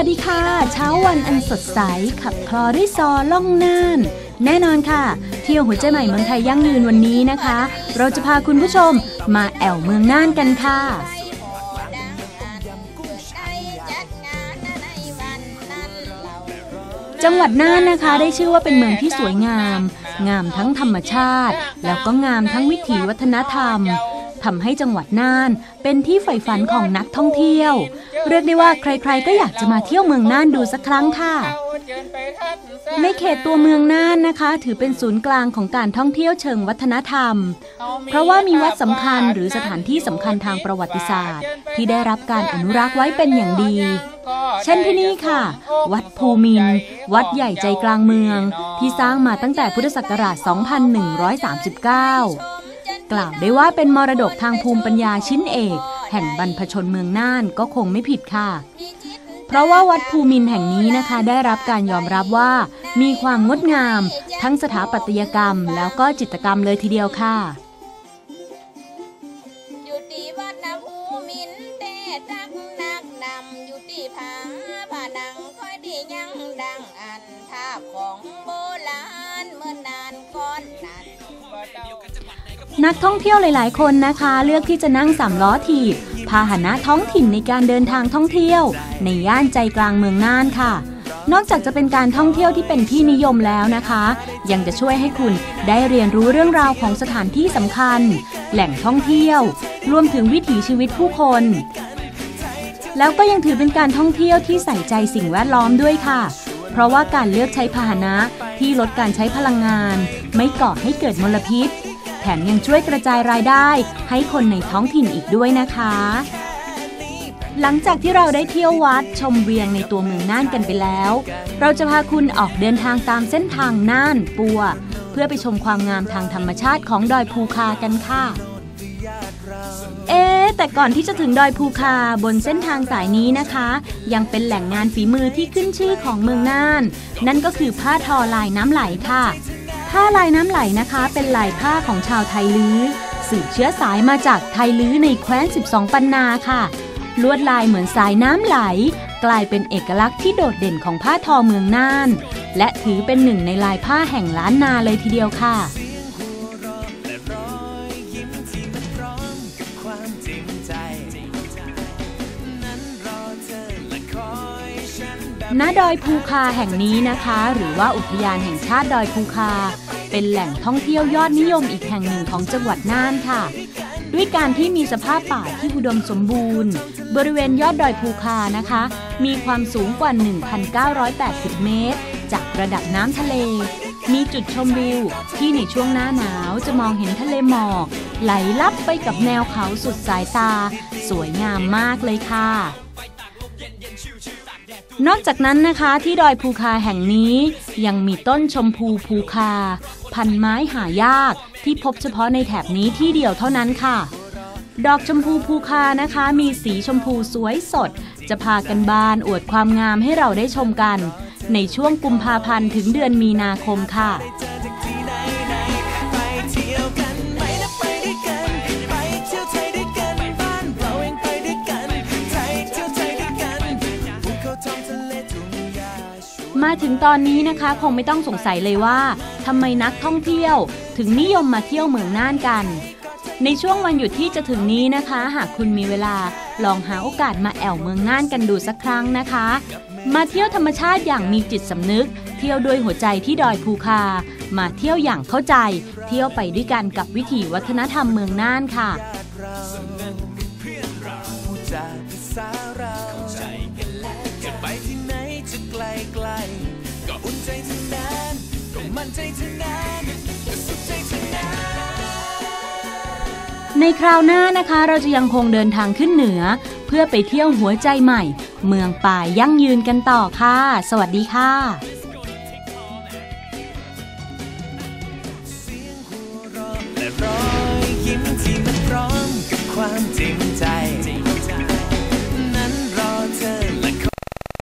สวัสดีค่ะ เช้าวันอันสดใส ขับคลอด้วยซอล่องน่าน แน่นอนค่ะ เที่ยวหัวใจใหม่เมืองไทยยั่งยืนวันนี้นะคะ เราจะพาคุณผู้ชมมาแอวเมืองน่านกันค่ะจังหวัดน่านนะคะได้ชื่อว่าเป็นเมืองที่สวยงาม งามทั้งธรรมชาติ แล้วก็งามทั้งวิถีวัฒนธรรม ทำให้จังหวัดน่านเป็นที่ใฝ่ฝันของนักท่องเที่ยว เรียกได้ว่าใครๆ ก็อยากจะมาเที่ยวเมืองน่านดูสักครั้งค่ะ ในเขตตัวเมืองน่านนะคะ ถือเป็นศูนย์กลางของการท่องเที่ยวเชิงวัฒนธรรม เพราะว่ามีวัดสำคัญหรือสถานที่สำคัญทางประวัติศาสตร์ ที่ได้รับการอนุรักษ์ไว้เป็นอย่างดี เช่นที่นี่ค่ะ วัดภูมิน วัดใหญ่ใจกลางเมือง ที่สร้างมาตั้งแต่พุทธศักราช 2139 กล่าวได้ว่าเป็นมรดกทางภูมิปัญญาชิ้นเอก แห่งบรรพชนเมืองน่านก็คงไม่ผิดค่ะ เพราะว่าวัดภูมินแห่งนี้นะคะได้รับการยอมรับว่า มีความงดงาม ทั้งสถาปัตยกรรม แล้วก็จิตรกรรมเลยทีเดียวค่ะผาผานังค่อยดียังดังอันภาพของโบ นักท่องเที่ยวหลาย ๆ คนนะคะ เลือกที่จะนั่งสามล้อถีบพาหนะท้องถิ่นในการเดินทางท่องเที่ยว ในย่านใจกลางเมืองน่านค่ะ นอกจากจะเป็นการท่องเที่ยวที่เป็นที่นิยมแล้วนะคะ ยังจะช่วยให้คุณได้เรียนรู้เรื่องราวของสถานที่สำคัญ แหล่งท่องเที่ยว รวมถึงวิถีชีวิตผู้คน แล้วก็ยังถือเป็นการท่องเที่ยวที่ใส่ใจสิ่งแวดล้อมด้วยค่ะ เพราะว่าการเลือกใช้พาหนะที่ลดการใช้พลังงาน ไม่ก่อให้เกิดมลพิษ ถมยังช่วยกระจายรายได้ ให้คนในท้องถิ่นอีกด้วยนะคะ หลังจากที่เราได้เที่ยววัดชมเวียงในตัวเมืองน่านกันไปแล้ว เราจะพาคุณออกเดินทางตามเส้นทางน่านปัว เพื่อไปชมความงามทางธรรมชาติของดอยภูคากันค่ะเอ๊แต่ก่อนที่จะถึงดอยภูคาบนเส้นทางสายนี้นะคะ ยังเป็นแหล่งงานฝีมือที่ขึ้นชื่อของเมืองน่าน นั่นก็คือผ้าทอลายน้ำไหลค่ะ ผ้าลายน้ำไหลนะคะ เป็นลายผ้าของชาวไทยลื้อ สืบเชื้อสายมาจากไทยลื้อในแคว้น 12 ปันนาค่ะ ลวดลายเหมือนสายน้ำไหล กลายเป็นเอกลักษณ์ที่โดดเด่นของผ้าทอเมืองน่าน และถือเป็นหนึ่งในลายผ้าแห่งล้านนาเลยทีเดียวค่ะ ณดอยภูคาแห่งนี้นะคะ หรือว่าอุทยานแห่งชาติดอยภูคา เป็นแหล่งท่องเที่ยวยอดนิยมอีกแห่งหนึ่งของจังหวัดน่านค่ะ ด้วยการที่มีสภาพป่าที่อุดมสมบูรณ์ บริเวณยอดดอยภูคานะคะ มีความสูงกว่า 1,980 เมตร จากระดับน้ำทะเล มีจุดชมวิว ที่ในช่วงหน้าหนาวจะมองเห็นทะเลหมอก ไหลลับไปกับแนวเขาสุดสายตา สวยงามมากเลยค่ะ นอกจากนั้นนะคะที่ดอยภูคาแห่งนี้ ยังมีต้นชมพูภูคา พันไม้หายากที่พบเฉพาะในแถบนี้ที่เดียวเท่านั้นค่ะ ดอกชมพูภูคานะคะ มีสีชมพูสวยสด จะพากันบานอวดความงามให้เราได้ชมกัน ในช่วงกุมภาพันธ์ถึงเดือนมีนาคมค่ะ มาถึงตอนนี้นะคะ คงไม่ต้องสงสัยเลยว่าทำไมนักท่องเที่ยว ถึงนิยมมาเที่ยวเมืองน่านกัน ในช่วงวันหยุดที่จะถึงนี้นะคะ หากคุณมีเวลาลองหาโอกาสมาแอวเมืองน่านกันดูสักครั้งนะคะ มาเที่ยวธรรมชาติอย่างมีจิตสำนึก เที่ยวด้วยหัวใจที่ดอยภูคา มาเที่ยวอย่างเข้าใจ เที่ยวไปด้วยกันกับวิถีวัฒนธรรมเมืองน่านค่ะ ในคราวหน้านะคะเราจะยังคงเดินทางขึ้นเหนือ เพื่อไปเที่ยวหัวใจใหม่ เมืองป่ายั่งยืนกันต่อค่ะ สวัสดีค่ะร้อง